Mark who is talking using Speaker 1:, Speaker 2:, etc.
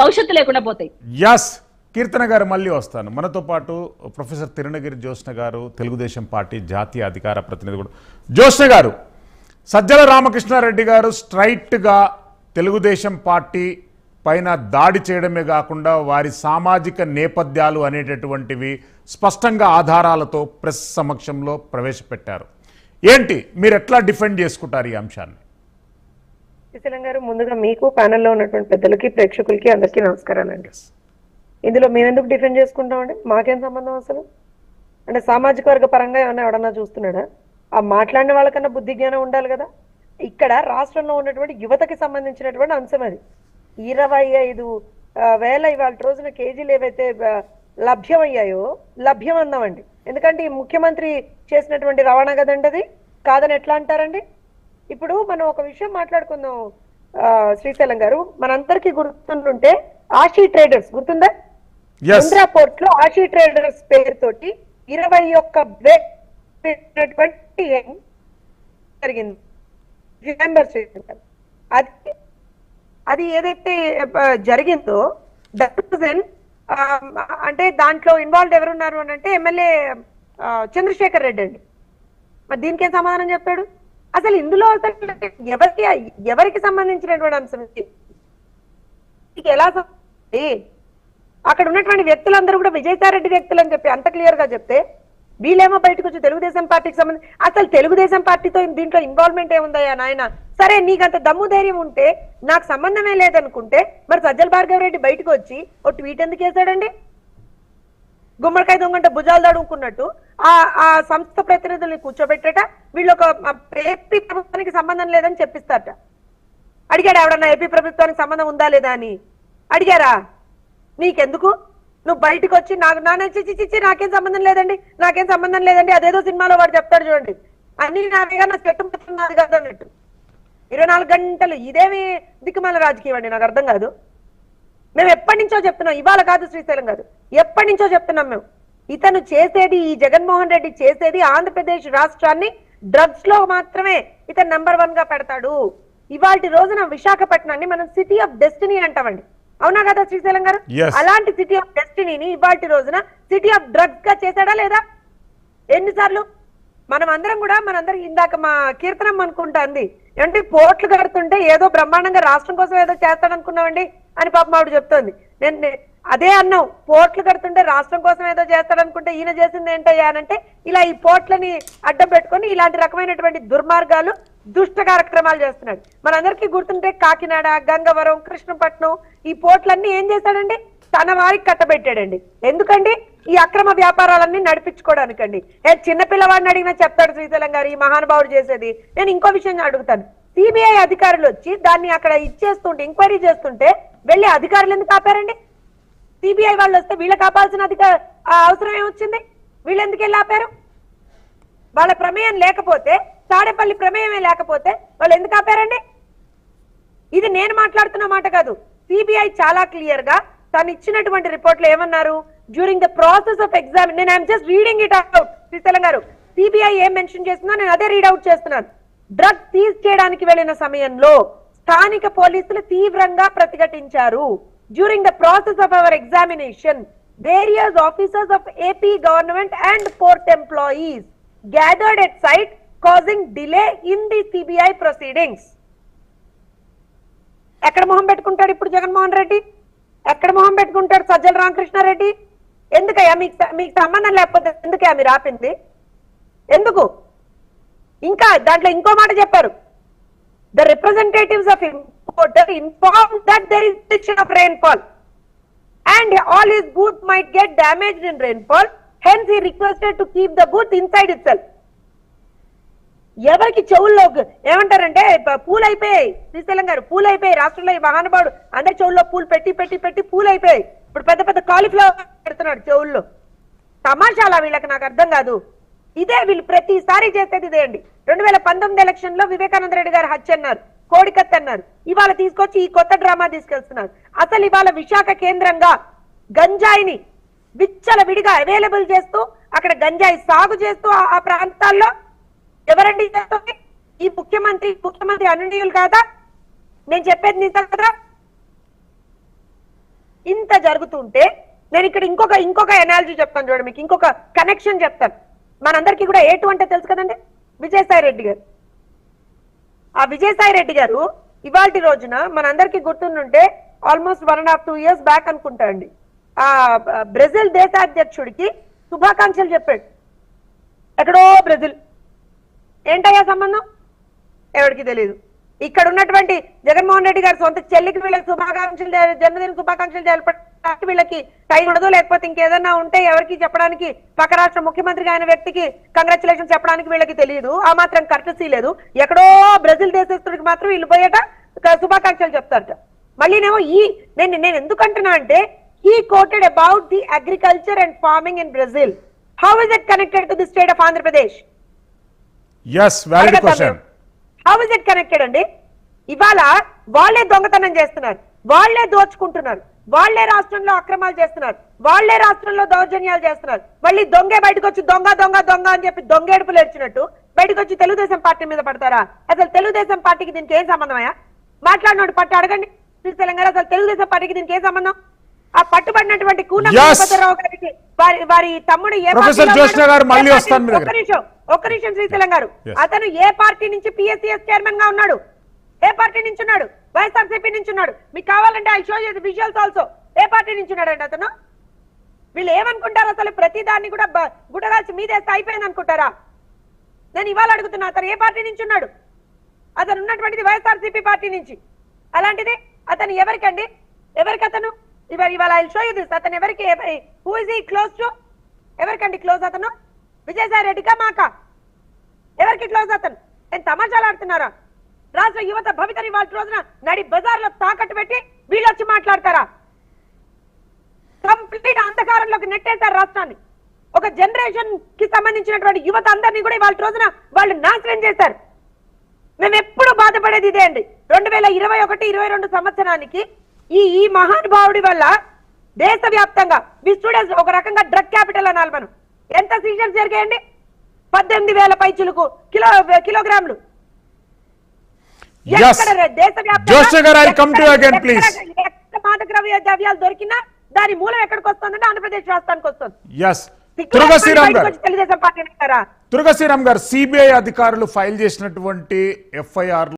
Speaker 1: భవిష్యత్తు లేకుండా పోతాయి.
Speaker 2: ఎస్ కీర్తన గారు మళ్ళీ వస్తాను. మనతో పాటు ప్రొఫెసర్ తిరుణగిరి జ్యోత్స్న గారు తెలుగుదేశం పార్టీ జాతీయ అధికార ప్రతినిధి కూడా. జ్యోత్స్న గారు సజ్జల రామకృష్ణారెడ్డి గారు స్ట్రైట్గా తెలుగుదేశం పార్టీ పైన దాడి చేయడమే కాకుండా వారి సామాజిక నేపథ్యాలు అనేటటువంటివి స్పష్టంగా ఆధారాలతో ప్రెస్ సమక్షంలో ప్రవేశపెట్టారు. ఏంటి? మీరు ఎట్లా డిఫెండ్ చేసుకుంటారు ఈ అంశాన్ని?
Speaker 3: శ్రీశైలం గారు ముందుగా మీకు ప్యానెల్లో ఉన్నటువంటి పెద్దలకి ప్రేక్షకులకి అందరికీ నమస్కారాలండి ఇందులో మేమెందుకు డిఫెండ్ చేసుకుంటామండి మాకేం సంబంధం అసలు? అంటే సామాజిక వర్గ పరంగా ఏమన్నా ఎవడన్నా చూస్తున్నాడా? ఆ మాట్లాడిన వాళ్ళకన్నా బుద్ధి జ్ఞానం ఉండాలి కదా? ఇక్కడ రాష్ట్రంలో ఉన్నటువంటి యువతకి సంబంధించినటువంటి అంశం అది. ఇరవై ఐదు వేల ఇవాళ రోజున కేజీలు ఏవైతే లభ్యమయ్యాయో లభ్యం అందామండి ఎందుకంటే ఈ ముఖ్యమంత్రి చేసినటువంటి రవాణా కదండి అది? కాదని ఎట్లా అంటారండి? ఇప్పుడు మనం ఒక విషయం మాట్లాడుకుందాం శ్రీశైలం గారు. మనందరికీ గుర్తుంటుంటే ఆషీ ట్రేడర్స్ గుర్తుందా. ఇంద్రా పోర్ట్లో ఆషీ ట్రేడర్స్ పేరుతోటి ఇరవై ఒక్క జరిగింది? రిమెంబర్. అది అది ఏదైతే జరిగిందో దన్ అంటే దాంట్లో ఇన్వాల్వ్ ఎవరున్నారు అని అంటే ఎమ్మెల్యే చంద్రశేఖర్ రెడ్డి అండి. మరి దీనికి ఏం సమాధానం చెప్పాడు? అసలు ఇందులో అసలు ఎవరికి ఎవరికి సంబంధించినటువంటి అంశం ఎలా అక్కడ ఉన్నటువంటి వ్యక్తులందరూ కూడా విజయసాయిరెడ్డి వ్యక్తులు అని చెప్పి అంత క్లియర్గా చెప్తే వీళ్ళేమో బయటకు వచ్చి తెలుగుదేశం పార్టీకి సంబంధించి అసలు తెలుగుదేశం పార్టీతో దీంట్లో ఇన్వాల్వ్మెంట్ ఏముందయ్యా నాయన? సరే నీకంత దమ్ము ధైర్యం ఉంటే నాకు సంబంధమే లేదనుకుంటే మరి సజ్జల భార్గవ రెడ్డి బయటకు వచ్చి ఓ ట్వీట్ ఎందుకు వేసాడండి గుమ్మడికాయ దొంగంటే భుజాలు దడుకున్నట్టు ఆ ఆ సంస్థ ప్రతినిధుల్ని కూర్చోబెట్టట. వీళ్ళు ఒక ఏపీ ప్రభుత్వానికి సంబంధం లేదని చెప్పిస్తారట. అడిగాడు ఎవడన్నా ఏపీ ప్రభుత్వానికి సంబంధం ఉందా లేదా అని? అడిగారా? నీకెందుకు? నువ్వు బయటకు వచ్చి నాకు నాన్న చిచ్చి నాకేం సంబంధం లేదండి. నాకేం సంబంధం లేదండి. అదేదో సినిమాలో వాడు చెప్తాడు చూడండి. అన్ని నావేగా నా చెట్టు నాది కాదు అన్నట్టు. ఇరవై నాలుగు గంటలు ఇదేమి దిక్కుమాల రాజకీయం అండి. నాకు అర్థం కాదు. మేము ఎప్పటి నుంచో చెప్తున్నాం. ఇవాళ కాదు శ్రీశైలం కాదు ఎప్పటి నుంచో చెప్తున్నాం మేము. ఇతను చేసేది ఈ జగన్మోహన్ రెడ్డి చేసేది ఆంధ్రప్రదేశ్ రాష్ట్రాన్ని డ్రగ్స్లో మాత్రమే ఇతను నెంబర్ వన్గా పెడతాడు. ఇవాళ రోజున విశాఖపట్నాన్ని మనం సిటీ ఆఫ్ డెస్టినీ అంటామండి. అవునా కదా శ్రీశైలం గారు. అలాంటి సిటీ ఆఫ్ డెస్టినీని ఇవాళ రోజున సిటీ ఆఫ్ డ్రగ్స్గా చేశాడా లేదా? ఎన్నిసార్లు? మనం అందరం కూడా మనందరం ఇందాక మా కీర్తనం అనుకుంటా అంది అంటే పోట్లు కడుతుంటే ఏదో బ్రహ్మాండంగా రాష్ట్రం కోసం ఏదో చేస్తాడనుకున్నామండి అని పాపం ఆవిడ చెప్తోంది. నేను అదే అన్నాం పోట్లు కడుతుంటే రాష్ట్రం కోసం ఏదో చేస్తాడనుకుంటే ఈయన చేసింది ఏంటయ్యా అంటే ఇలా ఈ పోట్లని అడ్డం పెట్టుకొని ఇలాంటి రకమైనటువంటి దుర్మార్గాలు దుష్ట కార్యక్రమాలు చేస్తున్నాడు. మనందరికీ గుర్తుంటే కాకినాడ గంగవరం కృష్ణపట్నం ఈ పోట్లన్నీ ఏం చేశాడండి? తన వారికి కట్టబెట్టాడండి. ఎందుకండి? ఈ అక్రమ వ్యాపారాలన్నీ నడిపించుకోవడానికండి. ఏ చిన్నపిల్లవాడిని అడిగినా చెప్తాడు శ్రీశైలం గారు ఈ మహానుభావుడు చేసేది. నేను ఇంకో విషయం అడుగుతాను. సిబిఐ అధికారులు వచ్చి దాన్ని అక్కడ ఇచ్చేస్తుంటే ఎంక్వైరీ చేస్తుంటే వెళ్ళి అధికారులు ఎందుకు ఆపారండి? సిబిఐ వాళ్ళు వస్తే వీళ్ళకి ఆపాల్సిన అధిక ఆ అవసరం ఏమొచ్చింది? వీళ్ళు ఎందుకు వెళ్ళి ఆపారు? వాళ్ళ ప్రమేయం లేకపోతే తాడేపల్లి ప్రమేయమే లేకపోతే వాళ్ళు ఎందుకు ఆపారండి? ఇది నేను మాట్లాడుతున్న మాట కాదు. సిబిఐ చాలా క్లియర్గా తను ఇచ్చినటువంటి రిపోర్ట్లో ఏమన్నారు? During the process of exam నేను I'm just reading it out Srisailam గారు. సిబిఐ ఏం మెన్షన్ చేస్తుందో నేను అదే రీడ్ అవుట్ చేస్తున్నాను. డ్రగ్ సీజ్ చేయడానికి వెళ్ళిన సమయంలో స్థానిక పోలీసులు తీవ్రంగా ప్రతిఘటించారు. During the process of our examination various officers of AP government and port employees gathered at site causing delay in the CBI proceedings. ఎక్కడ మొహం పెట్టుకుంటాడు ఇప్పుడు జగన్మోహన్ రెడ్డి? ఎక్కడ మొహం పెట్టుకుంటాడు సజ్జల రామకృష్ణారెడ్డి? ఎందుకయ్యా మీకు మీకు సంబంధం లేకపోతే ఎందుకయ్యా మీరు ఆపింది ఎందుకు? ఇంకా దాంట్లో ఇంకో మాట చెప్పారు. The representatives of reporter informed that there is restriction of rainfall. And all his goods might get damaged in rainfall. Hence, he requested to keep the goods inside itself. ఎవరికి చెవుల్లో ఏమంటారంటే పూలు అయిపోయాయి శ్రీశైలం గారు పూలు అయిపోయాయి రాష్ట్రంలో ఈ మహానుభావుడు అందరి చెవుల్లో పూలు పెట్టి పెట్టి పెట్టి పూలు అయిపోయాయి ఇప్పుడు పెద్ద పెద్ద కాలిఫ్లవర్ పెడుతున్నాడు చెవుల్లో. తమాషాలా వీళ్ళకి నాకు అర్థం కాదు. ఇదే వీళ్ళు ప్రతిసారి చేసేది ఇదే అండి. రెండు వేల పంతొమ్మిది ఎలక్షన్లో వివేకానంద రెడ్డి గారు హత్య అన్నారు. కోడికత్తి అన్నారు. ఇవాళ తీసుకొచ్చి ఈ కొత్త డ్రామా తీసుకెళ్తున్నారు. అసలు ఇవాళ విశాఖ కేంద్రంగా గంజాయిని విచ్చల విడిగా అవైలబుల్ చేస్తూ అక్కడ గంజాయి సాగు చేస్తూ ఆ- ప్రాంతాల్లో ఎవరండి ఈ ముఖ్యమంత్రి ముఖ్యమంత్రి అనునీయులు కాదా? నేను చెప్పేది నిజం కదా? ఇంత జరుగుతుంటే నేను ఇక్కడ ఇంకొక ఇంకొక ఎనాలజీ చెప్తాను చూడండి మీకు. ఇంకొక కనెక్షన్ చెప్తాను. మనందరికీ కూడా ఏటు అంటే తెలుసు కదండి? విజయసాయి రెడ్డి గారు. ఆ విజయసాయి రెడ్డి గారు ఇవాళ రోజున మనందరికీ గుర్తుండుంటే almost one and half two years back అనుకుంటా అండి ఆ బ్రెజిల్ దేశాధ్యక్షుడికి శుభాకాంక్షలు చెప్పాడు. ఎక్కడో బ్రెజిల్. ఏంటయ్యా సంబంధం? ఎవరికి తెలియదు ఇక్కడ ఉన్నటువంటి జగన్మోహన్ రెడ్డి గారి సొంత చెల్లికి వీళ్ళకి శుభాకాంక్షలు జన్మదిన శుభాకాంక్షలు తెలపడానికి వీళ్ళకి టైం ఉండదు లేకపోతే ఇంకేదన్నా ఉంటే ఎవరికి చెప్పడానికి పక్క రాష్ట్ర ముఖ్యమంత్రిగా అయిన వ్యక్తికి కంగ్రాచులేషన్ చెప్పడానికి వీళ్ళకి తెలియదు. ఆ మాత్రం కర్టసీ లేదు. ఎక్కడో బ్రెజిల్ దేశస్తుడికి మాత్రం వీళ్ళు పోయేట శుభాకాంక్షలు చెప్తారట. మళ్ళీనేమో ఈ నేను నేను ఎందుకు అంటున్నా అంటే he quoted about the agriculture and farming in Brazil how is it connected to the state of Andhra Pradesh how is it connected అండి? ఇవాళ వాళ్ళే దొంగతనం చేస్తున్నారు. వాళ్ళే దోచుకుంటున్నారు. వాళ్ళే రాష్ట్రంలో అక్రమాలు చేస్తున్నారు. వాళ్ళే రాష్ట్రంలో దౌర్జన్యాలు చేస్తున్నారు. మళ్ళీ దొంగే బయటకు వచ్చి దొంగ దొంగ దొంగ అని చెప్పి దొంగేడుపులు ఏడ్చినట్టు బయటకు వచ్చి తెలుగుదేశం పార్టీ మీద పడతారా? అసలు తెలుగుదేశం పార్టీకి దీనికి ఏం సంబంధమయ్యా? మాట్లాడినోడు పట్టు అడగండి. తెలంగాణ అసలు తెలుగుదేశం పార్టీకి దీనికి ఏం సంబంధం? ఆ పట్టుబడినటువంటి కూన
Speaker 2: Yes.
Speaker 3: వీరభద్రరావు గారికి వారి వారి తమ్ముడు ఏ. ఒక్క నిమిషం ఒక్క నిమిషం శ్రీశైలం గారు. అతను ఏ పార్టీ నుంచి పిఎస్సిఎస్ చైర్మన్గా ఉన్నాడు? ఏ పార్టీ నుంచి ఉన్నాడు వైఎస్ఆర్సీపీ నుంచి ఉన్నాడు మీకు కావాలంటే I show you visuals also A party నుంచి ఉన్నాడు అండి అతను? వీళ్ళు ఏమనుకుంటారు అసలు? ప్రతి దాన్ని కూడా బ- గుట్టగాల్చి మీదేస్తే అయిపోయింది అనుకుంటారా? నేను ఇవాళ అడుగుతున్నా అతను ఏ పార్టీ నుంచి ఉన్నాడు అతను ఉన్నటువంటిది వైఎస్ఆర్సీపీ పార్టీ నుంచి. అలాంటిది అతను ఎవరికండి? ఎవరికి అతను ఇవాళ ఇవాళ ఐ షో యూ దిస్ అతను ఎవరికి? హూ ఇస్ ఈ క్లోజ్ టు ఎవరికండి క్లోజ్ అతను? విజయసాయి రెడ్డికా మాకా? ఎవరికి క్లోజ్ అతను? నేను తమాషాలు ఆడుతున్నారా? రాష్ట్ర యువత భవితని వాళ్ళ రోజున నడి బజార్లో తాకట్టు పెట్టి వీళ్ళు వచ్చి మాట్లాడతారా? కంప్లీట్ అంధకారంలోకి నెట్టేశారు రాష్ట్రాన్ని. ఒక జనరేషన్కి సంబంధించినటువంటి యువత అందరినీ కూడా వాళ్ళ రోజున వాళ్ళు నాశనం చేశారు. మేము ఎప్పుడు బాధపడేది ఇదే అండి. రెండు వేల ఇరవై ఒకటి ఇరవై రెండు సంవత్సరానికి ఈ ఈ మహానుభావుడి వల్ల దేశవ్యాప్తంగా మీ స్టూడెంట్స్ ఒక రకంగా డ్రగ్ క్యాపిటల్ అనాలి మనం. ఎంత సీజన్స్ జరిగాయండి? పద్దెనిమిది వేల పైచులకు కిలో కిలోగ్రాములు.
Speaker 2: జోష్న గారు,
Speaker 3: ద్రవ్యాలు దొరికినా దాని మూలం ఎక్కడికి వస్తుందంటే ఆంధ్రప్రదేశ్ రాష్ట్రానికి వస్తుంది.
Speaker 2: ఎస్ గారు. సిబిఐ అధికారులు ఫైల్ చేసినటువంటి ఎఫ్ఐఆర్